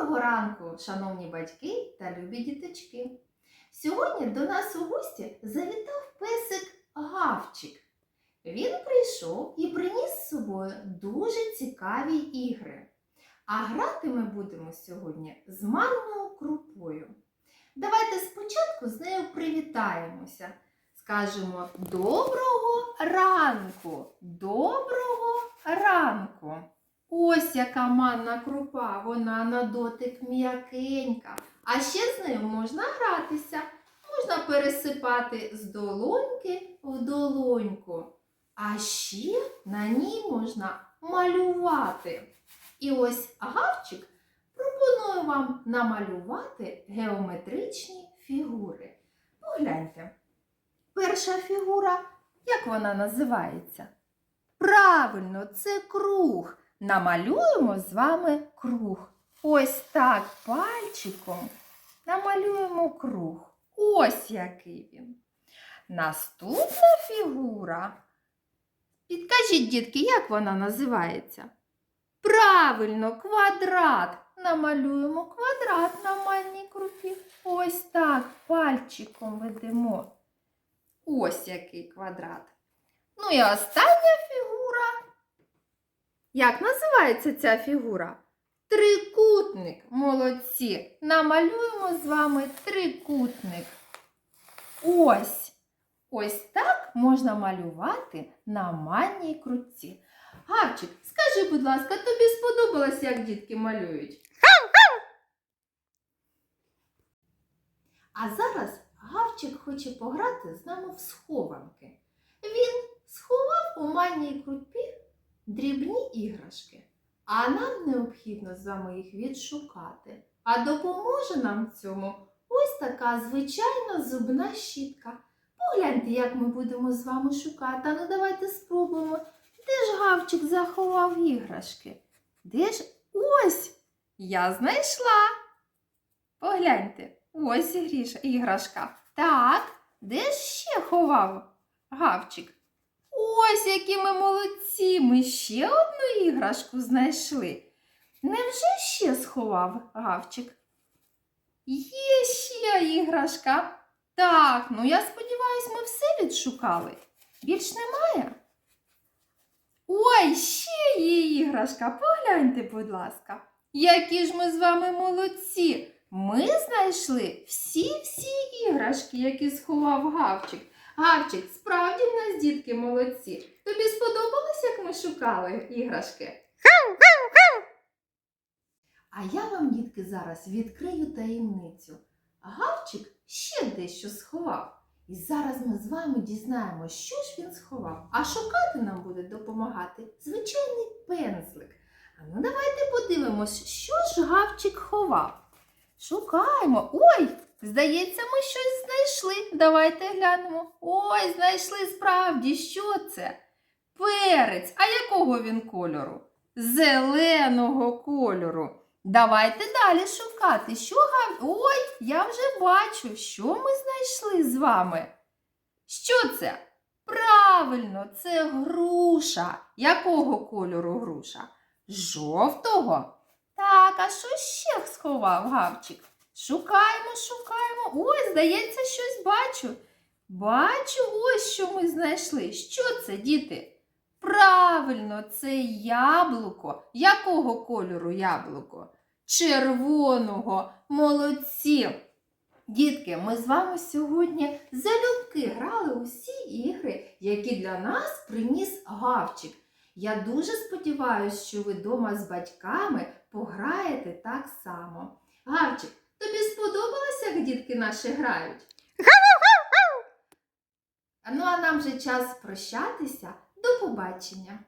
Доброго ранку, шановні батьки та любі діточки! Сьогодні до нас у гості завітав песик Гавчик. Він прийшов і приніс з собою дуже цікаві ігри. А грати ми будемо сьогодні з манною крупою. Давайте спочатку з нею привітаємося. Скажемо доброго ранку! Доброго! Ось яка манна крупа, вона на дотик м'якенька. А ще з нею можна гратися, можна пересипати з долоньки в долоньку. А ще на ній можна малювати. І ось гавчик пропонує вам намалювати геометричні фігури. Погляньте. Перша фігура, як вона називається? Правильно, це круг. Намалюємо з вами круг. Ось так пальчиком намалюємо круг. Ось який він. Наступна фігура. Підкажіть, дітки, як вона називається? Правильно, квадрат. Намалюємо квадрат на мальній крупі. Ось так пальчиком ведемо. Ось який квадрат. Ну і остання. Як називається ця фігура? Трикутник. Молодці. Намалюємо з вами трикутник. Ось. Ось так можна малювати на манній крутці. Гавчик, скажи, будь ласка, тобі сподобалось, як дітки малюють? А зараз Гавчик хоче пограти з нами в схованки. Він сховав у манній крупі дрібні іграшки, а нам необхідно з вами їх відшукати. А допоможе нам в цьому ось така звичайна зубна щітка. Погляньте, як ми будемо з вами шукати. А ну давайте спробуємо. Де ж гавчик заховав іграшки? Де ж ось? Я знайшла. Погляньте, ось іграшка. Так, де ж ще ховав гавчик? Ось які ми молодці! Ми ще одну іграшку знайшли. Невже ще сховав гавчик? Є ще іграшка. Так, ну я сподіваюсь, ми все відшукали. Більш немає? Ой, ще є іграшка. Погляньте, будь ласка. Які ж ми з вами молодці. Ми знайшли всі-всі іграшки, які сховав гавчик. Гавчик, справді в нас дітки молодці. Тобі сподобалось, як ми шукали іграшки? А я вам, дітки, зараз відкрию таємницю. Гавчик ще дещо сховав. І зараз ми з вами дізнаємо, що ж він сховав. А шукати нам буде допомагати звичайний пензлик. А ну давайте подивимось, що ж гавчик ховав. Шукаємо. Ой, здається, ми щось знайшли. Давайте глянемо. Ой, знайшли справді, що це? Перець. А якого він кольору? Зеленого кольору. Давайте далі шукати. Що гав... Ой, я вже бачу, що ми знайшли з вами. Що це? Правильно, це груша. Якого кольору груша? Жовтого. Так, а що ще сховав гавчик? Шукаємо, шукаємо. Ой, здається, щось бачу. Бачу, ось що ми знайшли. Що це, діти? Правильно, це яблуко. Якого кольору яблуко? Червоного. Молодці. Дітки, ми з вами сьогодні залюбки грали усі ігри, які для нас приніс гавчик. Я дуже сподіваюся, що ви вдома з батьками пограєте так само. Гавчик, тобі сподобалося, як дітки наші грають? Ну а нам вже час прощатися. До побачення!